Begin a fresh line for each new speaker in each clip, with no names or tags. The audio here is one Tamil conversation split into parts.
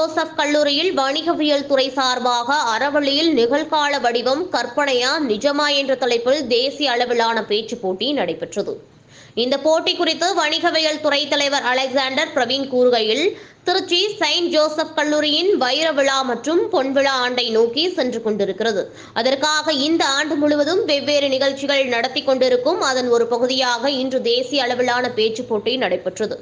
ஜோசப் கல்லூரியில் வணிகவியல் துறை சார்பாக அறவழியில் நிகழ்கால வடிவம் கற்பனையா நிஜமா என்ற தலைப்பில் தேசிய அளவிலான பேச்சுப் போட்டி நடைபெற்றது. இந்த போட்டி குறித்து வணிகவியல் துறை தலைவர் அலெக்சாண்டர் பிரவீன் கூறுகையில் திருச்சி செயின்ட் ஜோசப் கல்லூரியின் வைர விழா மற்றும் பொன் விழா ஆண்டை நோக்கி சென்று கொண்டிருக்கிறது. அதற்காக இந்த ஆண்டு முழுவதும் வெவ்வேறு நிகழ்ச்சிகள் நடத்தி கொண்டிருக்கும் அதன் ஒரு பகுதியாக இன்று தேசிய அளவிலான பேச்சு போட்டி நடைபெற்றது.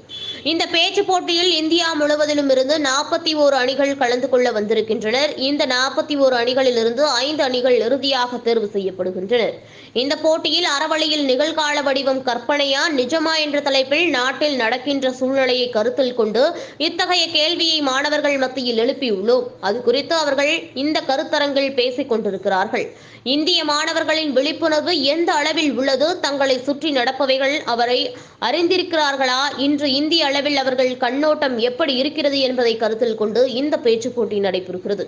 இந்த பேச்சு போட்டியில் இந்தியா முழுவதிலும் இருந்து நாற்பத்தி ஓரு அணிகள் கலந்து கொள்ள வந்திருக்கின்றனர். இந்த நாற்பத்தி ஓரு அணிகளிலிருந்து ஐந்து அணிகள் இறுதியாக தேர்வு செய்யப்படுகின்றனர். இந்த போட்டியில் அறவழியில் நிகழ்கால வடிவம் கற்பனையா நிஜமா என்ற தலைப்பில் நாட்டில் நடக்கின்ற சூழ்நிலையை கருத்தில் கொண்டு இத்தகைய கேள்வியை மாணவர்கள் மத்தியில் எழுப்பியுள்ளோம். அது குறித்து அவர்கள் இந்த கருத்தரங்கில் பேசிக் கொண்டிருக்கிறார்கள். இந்திய மாணவர்களின் விழிப்புணர்வு எந்த அளவில் உள்ளது? தங்களை சுற்றி நடப்பவைகள் அவரை அறிந்திருக்கிறார்களா? இன்று இந்திய அளவில் அவர்கள் கண்ணோட்டம் எப்படி இருக்கிறது என்பதை கருத்தில் கொண்டு இந்த பேச்சு போட்டி நடைபெறுகிறது.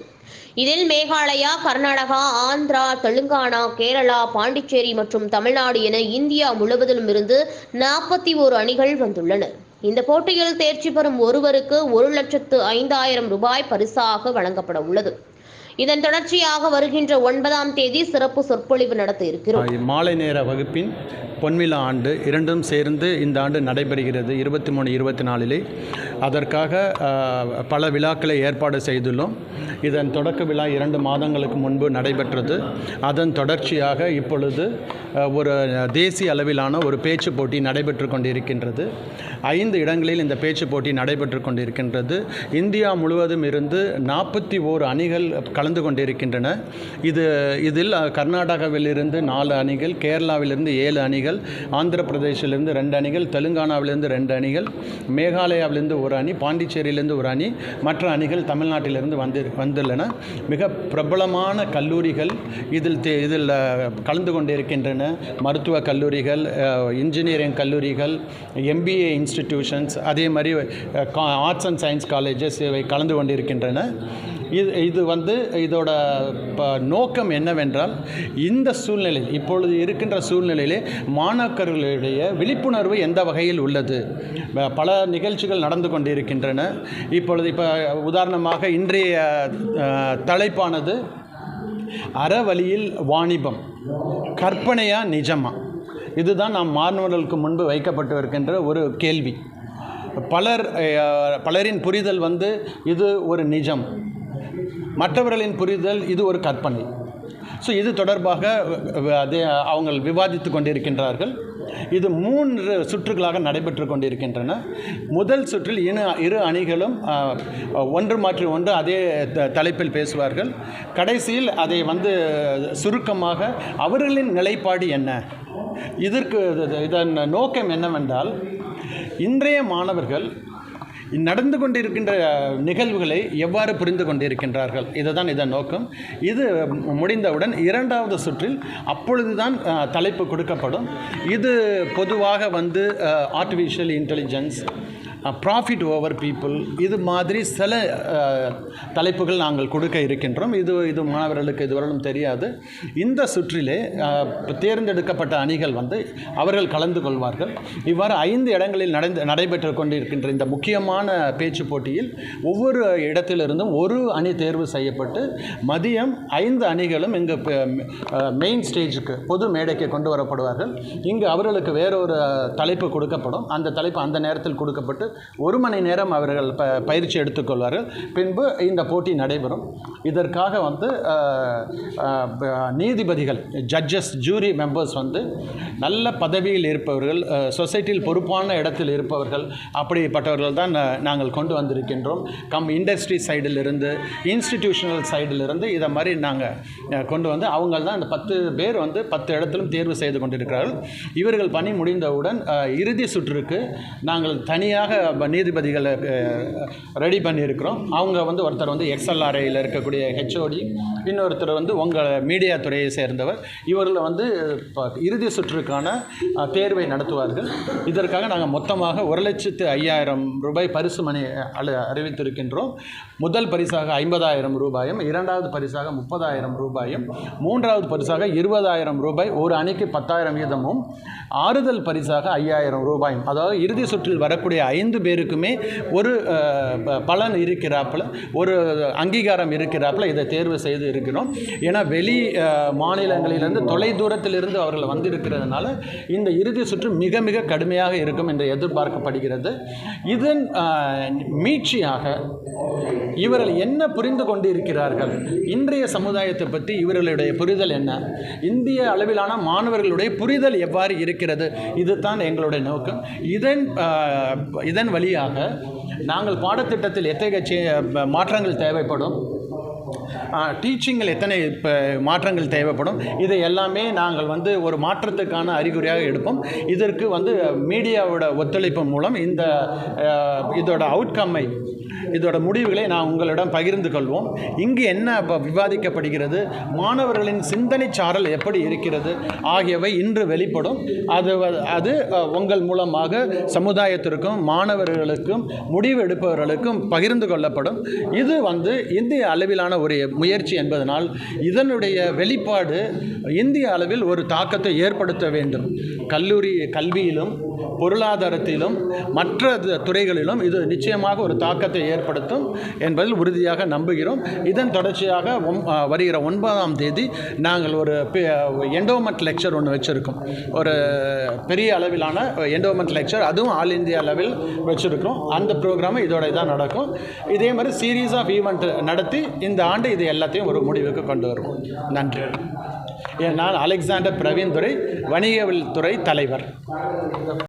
இதில் மேகாலயா கர்நாடகா ஆந்திரா தெலுங்கானா கேரளா பாண்டிச்சேரி மற்றும் தமிழ்நாடு என இந்தியா முழுவதிலும் இருந்து நாற்பத்தி ஓரு அணிகள் வந்துள்ளனர் இந்த போட்டியில் தேர்ச்சி பெறும் ஒருவருக்கு ஒரு லட்சத்து ஐந்தாயிரம் ரூபாய் பரிசாக வழங்கப்பட உள்ளது. இதன் தொடர்ச்சியாக வருகின்ற ஒன்பதாம் தேதி சிறப்பு சொற்பொழிவு நடத்த இருக்கிறோம்.
மாலை நேர வகுப்பின் பொன்விழா ஆண்டு இரண்டும் சேர்ந்து இந்த ஆண்டு நடைபெறுகிறது. இருபத்தி மூணு இருபத்தி நாலிலே. அதற்காக பல விழாக்களை ஏற்பாடு செய்துள்ளோம். இதன் தொடக்க விழா இரண்டு மாதங்களுக்கு முன்பு நடைபெற்றது. அதன் தொடர்ச்சியாக இப்பொழுது ஒரு தேசிய அளவிலான ஒரு பேச்சு போட்டி நடைபெற்று கொண்டிருக்கின்றது. ஐந்து இடங்களில் இந்த பேச்சு போட்டி நடைபெற்று கொண்டிருக்கின்றது. இந்தியா முழுவதும் இருந்து நாற்பத்தி ஓர் அணிகள் கலந்து கொண்டிருக்கின்றன. இது இதில் கர்நாடகாவிலிருந்து நாலு அணிகள் கேரளாவிலிருந்து ஏழு அணிகள் ஆந்திர பிரதேசிலிருந்து ரெண்டு அணிகள் தெலுங்கானாவிலிருந்து ரெண்டு அணிகள் மேகாலயாவிலிருந்து ஒரு அணி பாண்டிச்சேரியிலிருந்து ஒரு அணி மற்ற அணிகள் தமிழ்நாட்டிலிருந்து வந்து வந்துள்ளன. மிக பிரபலமான கல்லூரிகள் இதில் தே- இதில் கலந்து கொண்டிருக்கின்றன. மருத்துவ கல்லூரிகள் இன்ஜினியரிங் கல்லூரிகள் எம்பிஏ இன்ஸ்டிடியூஷன்ஸ் அதே மாதிரி ஆர்ட்ஸ் அண்ட் சயின்ஸ் காலேஜஸ் இவை கலந்து கொண்டிருக்கின்றன. இது இது வந்து இதோட ப- நோக்கம் என்னவென்றால் இந்த சூழ்நிலை இப்பொழுது இருக்கின்ற சூழ்நிலையிலே மாணாக்கர்களுடைய விழிப்புணர்வு எந்த வகையில் உள்ளது? பல நிகழ்ச்சிகள் நடந்து கொண்டிருக்கின்றன. இப்பொழுது இப்போ உதாரணமாக இன்றைய தலைப்பானது அறவழியில் வாணிபம் கற்பனையா நிஜமா? இதுதான் நாம் மாணவர்களுக்கு முன்பு வைக்கப்பட்டு இருக்கின்ற ஒரு கேள்வி. பலர் பலரின் புரிதல் வந்து இது ஒரு நிஜம். மற்றவர்களின் புரிதல் இது ஒரு கற்பனை. ஸோ இது தொடர்பாக அதே அவங்க விவாதித்து கொண்டிருக்கின்றார்கள். இது மூன்று சுற்றுகளாக நடைபெற்று கொண்டிருக்கின்றன முதல் சுற்றில் இன இரு அணிகளும் ஒன்று மாற்றி ஒன்று அதே த- தலைப்பில் பேசுவார்கள். கடைசியில் அதை வந்து சுருக்கமாக அவர்களின் நிலைப்பாடு என்ன? இதற்கு இது- இதன் நோக்கம் என்னவென்றால் இன்றைய மாணவர்கள் நடந்து கொண்டிருக்கின்ற நிகழ்வுகளை எவ்வாறு புரிந்து கொண்டிருக்கின்றார்கள்? இதுதான் இதன் நோக்கம். இது முடிந்தவுடன் இரண்டாவது சுற்றில் அப்பொழுதுதான் தலைப்பு கொடுக்கப்படும். இது பொதுவாக வந்து artificial intelligence profit over people இது மாதிரி சில தலைப்புகள் நாங்கள் கொடுக்க இருக்கின்றோம். இது இது மாணவர்களுக்கு இதுவரையிலும் தெரியாது. இந்த சுற்றிலே தேர்ந்தெடுக்கப்பட்ட அணிகள் வந்து அவர்கள் கலந்து கொள்வார்கள். இவ்வாறு ஐந்து இடங்களில் நடந்து நடைபெற்று கொண்டிருக்கின்ற இந்த முக்கியமான பேச்சு போட்டியில் ஒவ்வொரு இடத்திலிருந்தும் ஒரு அணி தேர்வு செய்யப்பட்டு மதியம் ஐந்து அணிகளும் இங்கு மெயின் ஸ்டேஜுக்கு பொது மேடைக்கு கொண்டு வரப்படுவார்கள். இங்கு அவர்களுக்கு வேறொரு தலைப்பு கொடுக்கப்படும். அந்த தலைப்பு அந்த நேரத்தில் கொடுக்கப்பட்டு ஒரு மணி நேரம் அவர்கள் ப பயிற்சி எடுத்துக்கொள்வார்கள். பின்பு இந்த போட்டி நடைபெறும். இதற்காக வந்து நீதிபதிகள் ஜட்ஜஸ் ஜூரி மெம்பர்ஸ் வந்து நல்ல பதவியில் இருப்பவர்கள் சொசைட்டியில் பொறுப்பான இடத்தில் இருப்பவர்கள் அப்படிப்பட்டவர்கள் தான் நாங்கள் கொண்டு வந்திருக்கின்றோம். கம் இண்டஸ்ட்ரி சைடிலிருந்து இன்ஸ்டிடியூஷனல் சைடிலிருந்து இதை மாதிரி நாங்கள் கொண்டு வந்து அவங்க தான் இந்த பத்து பேர் வந்து பத்து இடத்திலும் தேர்வு செய்து கொண்டிருக்கிறார்கள். இவர்கள் பணி முடிந்தவுடன் இறுதி சுற்றுக்கு நாங்கள் தனியாக நீதிபதிகளை ரெடி பண்ணியிருக்கிறோம். அவங்க வந்து ஒருத்தர் வந்து எக்ஸ்எல்ஆர்ஐயில் இருக்கக்கூடிய ஹெச்ஓடி இன்னொருத்தர் வந்து உங்கள் மீடியா துறையை சேர்ந்தவர். இவர்கள் வந்து ப- இறுதி சுற்றுக்கான தேர்வை நடத்துவார்கள். இதற்காக நாங்கள் மொத்தமாக ஒரு லட்சத்து ஐயாயிரம் ரூபாய் பரிசு மணி அழு அறிவித்திருக்கின்றோம். முதல் பரிசாக ஐம்பதாயிரம் ரூபாயும் இரண்டாவது பரிசாக முப்பதாயிரம் ரூபாயும் மூன்றாவது பரிசாக இருபதாயிரம் ரூபாய் ஒரு அணிக்கு பத்தாயிரம் வீதமும் ஆறுதல் பரிசாக ஐயாயிரம் ரூபாயும். அதாவது இறுதி சுற்றில் வரக்கூடிய ஐந்து ஐந்து பேருக்குமே ஒரு பலன் இருக்கிறாப்புல ஒரு அங்கீகாரம் இருக்கிறாப்புல இதை தேர்வு செய்து இருக்கிறோம். ஏன்னா வெளி மாநிலங்களிலிருந்து தொலை தூரத்திலிருந்து அவர்கள் வந்திருக்கிறதுனால இந்த இறுதி சுற்று மிக மிக கடுமையாக இருக்கும் என்று எதிர்பார்க்கப்படுகிறது. இதன் மீட்சியாக இவர்கள் என்ன புரிந்து கொண்டு இருக்கிறார்கள் இன்றைய சமுதாயத்தை பற்றி இவர்களுடைய புரிதல் என்ன? இந்திய அளவிலான மாணவர்களுடைய புரிதல் எவ்வாறு இருக்கிறது? இதுதான் எங்களுடைய நோக்கம். இதன் இதன் இதன் வழியாக நாங்கள் பாடத்திட்டத்தில் எத்தகைய மாற்றங்கள் தேவைப்படும்? டீச்சிங்கில் எத்தனை இப்போ மாற்றங்கள் தேவைப்படும்? இதை எல்லாமே நாங்கள் வந்து ஒரு மாற்றத்துக்கான அறிகுறியாக எடுப்போம். இதற்கு வந்து மீடியாவோட ஒத்துழைப்பு மூலம் இந்த இதோட அவுட்கம்மை இதோட முடிவுகளை நான் உங்களிடம் பகிர்ந்து கொள்வோம். இங்கு என்ன இப்போ விவாதிக்கப்படுகிறது? மாணவர்களின் சிந்தனை சாரல் எப்படி இருக்கிறது? ஆகியவை இன்று வெளிப்படும். அது அது உங்கள் மூலமாக சமுதாயத்திற்கும் மாணவர்களுக்கும் முடிவு எடுப்பவர்களுக்கும் பகிர்ந்து கொள்ளப்படும். இது வந்து இந்திய அளவிலான ஒரு முயற்சி என்பதனால் இதனுடைய வெளிப்பாடு இந்திய அளவில் ஒரு தாக்கத்தை ஏற்படுத்த வேண்டும். கல்லூரி கல்வியிலும் பொருளாதாரத்திலும் மற்ற துறைகளிலும் இது நிச்சயமாக ஒரு தாக்கத்தை ஏற்படுத்தும் என்பதில் உறுதியாக நம்புகிறோம். இதன் தொடர்ச்சியாக வருகிற ஒன்பதாம் தேதி நாங்கள் ஒரு எண்டோமெண்ட் லெக்சர் ஒன்று வச்சுருக்கோம். ஒரு பெரிய அளவிலான எண்டோமெண்ட் லெக்சர் அதுவும் ஆல் இந்தியா லெவல் வச்சுருக்கோம் அந்த ப்ரோக்ராமு இதோட இதாக நடக்கும். இதே மாதிரி சீரீஸ் ஆஃப் ஈவெண்ட் நடத்தி இந்த ஆண்டு இது எல்லாத்தையும் ஒரு முடிவுக்கு கொண்டு வருவோம். நன்றி. நான் அலெக்சாண்டர் பிரவீன் துரை வணிகவியல் துறை தலைவர்.